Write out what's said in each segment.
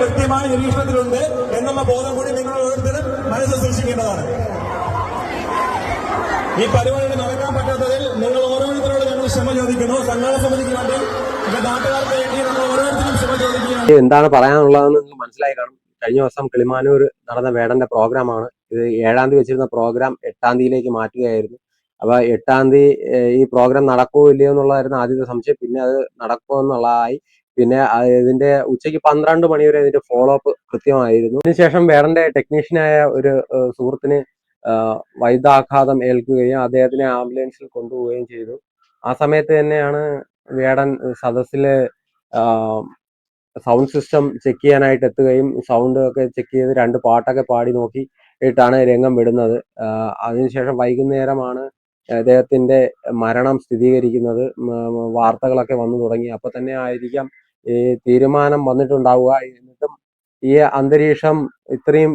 കൃത്യമായ നിരീക്ഷണത്തിലുണ്ട് എന്നുള്ള ബോധം കൂടി നിങ്ങൾ ഓരോരുത്തരും മനസ്സിൽ സൂക്ഷിക്കേണ്ടതാണ്. ഈ പരിപാടി നടക്കാൻ പറ്റാത്തതിൽ നിങ്ങൾ ഓരോരുത്തരോട് ഞങ്ങൾ ക്ഷമ ചോദിക്കുന്നു. സംഘാട സമിതിക്ക് വേണ്ടി നാട്ടുകാർക്ക് വേണ്ടി നമ്മൾ ഓരോരുത്തരും ക്ഷമ ചോദിക്കുകയാണ്. എന്താണ് പറയാനുള്ളതെന്ന് നിങ്ങൾ മനസ്സിലായി കാണും കഴിഞ്ഞ ദിവസം കിളിമാനൂർ നടന്ന വേടന്റെ പ്രോഗ്രാമാണ്. ഇത് ഏഴാം തീയതി വെച്ചിരുന്ന പ്രോഗ്രാം എട്ടാം തീയതിയിലേക്ക് മാറ്റുകയായിരുന്നു. അപ്പൊ എട്ടാം തീയതി ഈ പ്രോഗ്രാം നടക്കുമോ ഇല്ലയോ എന്നുള്ളതായിരുന്നു ആദ്യത്തെ സംശയം. പിന്നെ അത് നടക്കുമോ എന്നുള്ളതായി പിന്നെ ഇതിന്റെ ഉച്ചയ്ക്ക് പന്ത്രണ്ട് മണി വരെ ഇതിന്റെ ഫോളോ അപ്പ് കൃത്യമായിരുന്നു. അതിനുശേഷം വേടന്റെ ടെക്നീഷ്യനായ ഒരു സുഹൃത്തിന് വൈദ്യാഘാതം ഏൽക്കുകയും അദ്ദേഹത്തിനെ ആംബുലൻസിൽ കൊണ്ടുപോവുകയും ചെയ്തു. ആ സമയത്ത് തന്നെയാണ് വേടൻ സദസ്സിലെ സൗണ്ട് സിസ്റ്റം ചെക്ക് ചെയ്യാനായിട്ട് എത്തുകയും സൗണ്ട് ഒക്കെ ചെക്ക് ചെയ്ത് രണ്ട് പാട്ടൊക്കെ പാടി നോക്കി ഇട്ടാണ് രംഗം വിടുന്നത്. അതിനുശേഷം വൈകുന്നേരമാണ് അദ്ദേഹത്തിന്റെ മരണം സ്ഥിരീകരിക്കുന്നത്. വാർത്തകളൊക്കെ വന്നു തുടങ്ങി. അപ്പൊ തന്നെ ആയിരിക്കാം ഈ തീരുമാനം വന്നിട്ടുണ്ടാവുക എന്നിട്ടും ഈ അന്തരീക്ഷം ഇത്രയും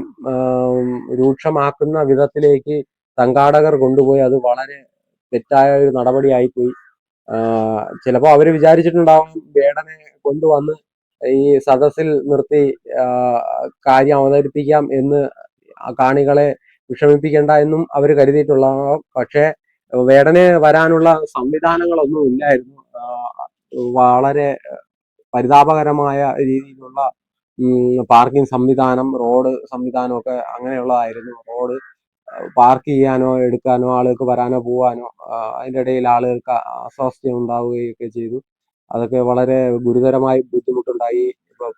രൂക്ഷമാക്കുന്ന വിധത്തിലേക്ക് സംഘാടകർ കൊണ്ടുപോയി. അത് വളരെ തെറ്റായ ഒരു നടപടിയായിപ്പോയി. പോയി ചിലപ്പോൾ അവർ വിചാരിച്ചിട്ടുണ്ടാവും വേടനെ കൊണ്ടുവന്ന് ഈ സദസ്സിൽ നിർത്തി കാര്യം അവതരിപ്പിക്കാം എന്ന് കാണികളെ വിഷമിപ്പിക്കേണ്ട എന്നും അവർ കരുതിയിട്ടുള്ളതാവും പക്ഷേ വേടനെ വരാനുള്ള സംവിധാനങ്ങളൊന്നും ഇല്ലായിരുന്നു. വളരെ പരിതാപകരമായ രീതിയിലുള്ള പാർക്കിംഗ് സംവിധാനം റോഡ് സംവിധാനം ഒക്കെ അങ്ങനെയുള്ളതായിരുന്നു. റോഡ് പാർക്ക് ചെയ്യാനോ എടുക്കാനോ ആളുകൾക്ക് വരാനോ പോവാനോ അതിന്റെ ഇടയിൽ ആളുകൾക്ക് അസ്വാസ്ഥ്യം ഉണ്ടാവുകയൊക്കെ ചെയ്തു. അതൊക്കെ വളരെ ഗുരുതരമായി ബുദ്ധിമുട്ടുണ്ടായി.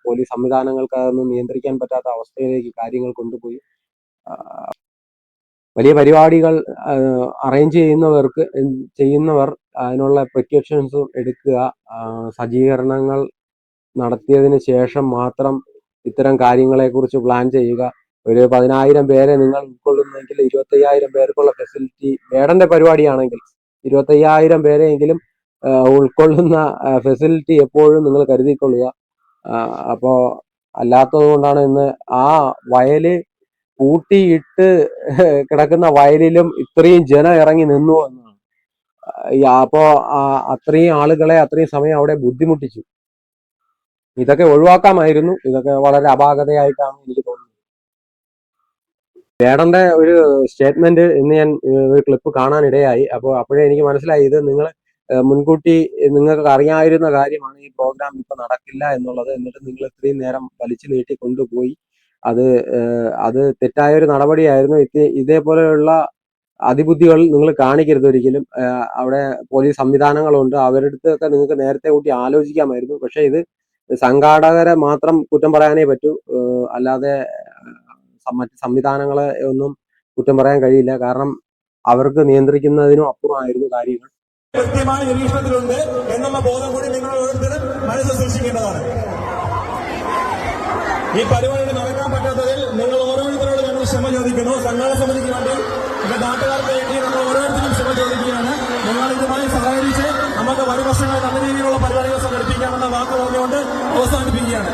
പോലീസ് സംവിധാനങ്ങൾക്ക് അതൊന്നും നിയന്ത്രിക്കാൻ പറ്റാത്ത അവസ്ഥയിലേക്ക് കാര്യങ്ങൾ കൊണ്ടുപോയി. വലിയ പരിപാടികൾ അറേഞ്ച് ചെയ്യുന്നവർക്ക് ചെയ്യുന്നവർ അതിനുള്ള പ്രിക്കോഷൻസും എടുക്കുക. സജ്ജീകരണങ്ങൾ നടത്തിയതിന് ശേഷം മാത്രം ഇത്തരം കാര്യങ്ങളെക്കുറിച്ച് പ്ലാൻ ചെയ്യുക. ഒരു പതിനായിരം പേരെ നിങ്ങൾ ഉൾക്കൊള്ളുന്നെങ്കിൽ ഇരുപത്തയ്യായിരം പേർക്കുള്ള ഫെസിലിറ്റി വേടന്റെ പരിപാടിയാണെങ്കിൽ ഇരുപത്തയ്യായിരം പേരെയെങ്കിലും ഉൾക്കൊള്ളുന്ന ഫെസിലിറ്റി എപ്പോഴും നിങ്ങൾ കരുതിക്കൊള്ളുക. അപ്പോൾ അപ്പോ അല്ലാത്തത് കൊണ്ടാണ് ഇന്ന് ആ വയൽ കൂട്ടിയിട്ട് കിടക്കുന്ന വയലിലും ഇത്രയും ജനം ഇറങ്ങി നിന്നു എന്നാണ്. അപ്പോ അത്രയും ആളുകളെ അത്രയും സമയം അവിടെ ബുദ്ധിമുട്ടിച്ചു. ഇതൊക്കെ ഒഴിവാക്കാമായിരുന്നു. ഇതൊക്കെ വളരെ അപാകതയായിട്ടാണ് എനിക്ക് തോന്നുന്നത്. വേടന്റെ ഒരു സ്റ്റേറ്റ്മെന്റ് ഇന്ന് ഞാൻ ഒരു ക്ലിപ്പ് കാണാനിടയായി. അപ്പോൾ അപ്പോഴേ എനിക്ക് മനസ്സിലായി ഇത് നിങ്ങൾ മുൻകൂട്ടി നിങ്ങൾക്ക് അറിയായിരുന്ന കാര്യമാണ് ഈ പ്രോഗ്രാം ഇപ്പൊ നടക്കില്ല എന്നുള്ളത്. എന്നിട്ട് നിങ്ങൾ ഇത്രയും നേരം വലിച്ചു നീട്ടി കൊണ്ടുപോയി. അത് അത് തെറ്റായ ഒരു നടപടിയായിരുന്നു ഇതേപോലെയുള്ള അതിബുദ്ധികൾ നിങ്ങൾ കാണിക്കരുത് ഒരിക്കലും. അവിടെ പോലീസ് സംവിധാനങ്ങളുണ്ട്. അവരുടെ അടുത്തൊക്കെ നിങ്ങൾക്ക് നേരത്തെ കൂട്ടി ആലോചിക്കാമായിരുന്നു. പക്ഷെ ഇത് സംഘാടകരെ മാത്രം കുറ്റം പറയാനേ പറ്റൂ. അല്ലാതെ മറ്റ് സംവിധാനങ്ങളെ ഒന്നും കുറ്റം പറയാൻ കഴിയില്ല. കാരണം അവർക്ക് നിയന്ത്രിക്കുന്നതിനും അപ്പുറമായിരുന്നു കാര്യങ്ങൾ. കൃത്യമായ നിരീക്ഷണത്തിലുണ്ട് എന്നുള്ള ബോധം കൂടി നിങ്ങൾ ഓരോരുത്തരും മനസ്സിൽ സൂക്ഷിക്കേണ്ടതാണ്. ഈ പരിപാടി നടക്കാൻ പറ്റാത്തതിൽ നിങ്ങൾ ഓരോരുത്തരോട് ഞങ്ങൾ ക്ഷമ ചോദിക്കുന്നു. സംഘാടന സമിതിക്ക് വേണ്ടി ഇത് നാട്ടുകാർക്ക് വേണ്ടി നമ്മൾ ഓരോരുത്തരും ക്ഷമ ചോദിക്കുകയാണ് നിങ്ങൾ ഇതുമായി സഹകരിച്ച് നമുക്ക് വരും വർഷങ്ങളിൽ നല്ല രീതിയിലുള്ള പരിപാടികൾ സംഘടിപ്പിക്കാമെന്ന വാക്ക് പറഞ്ഞുകൊണ്ട് അവസാനിപ്പിക്കുകയാണ്.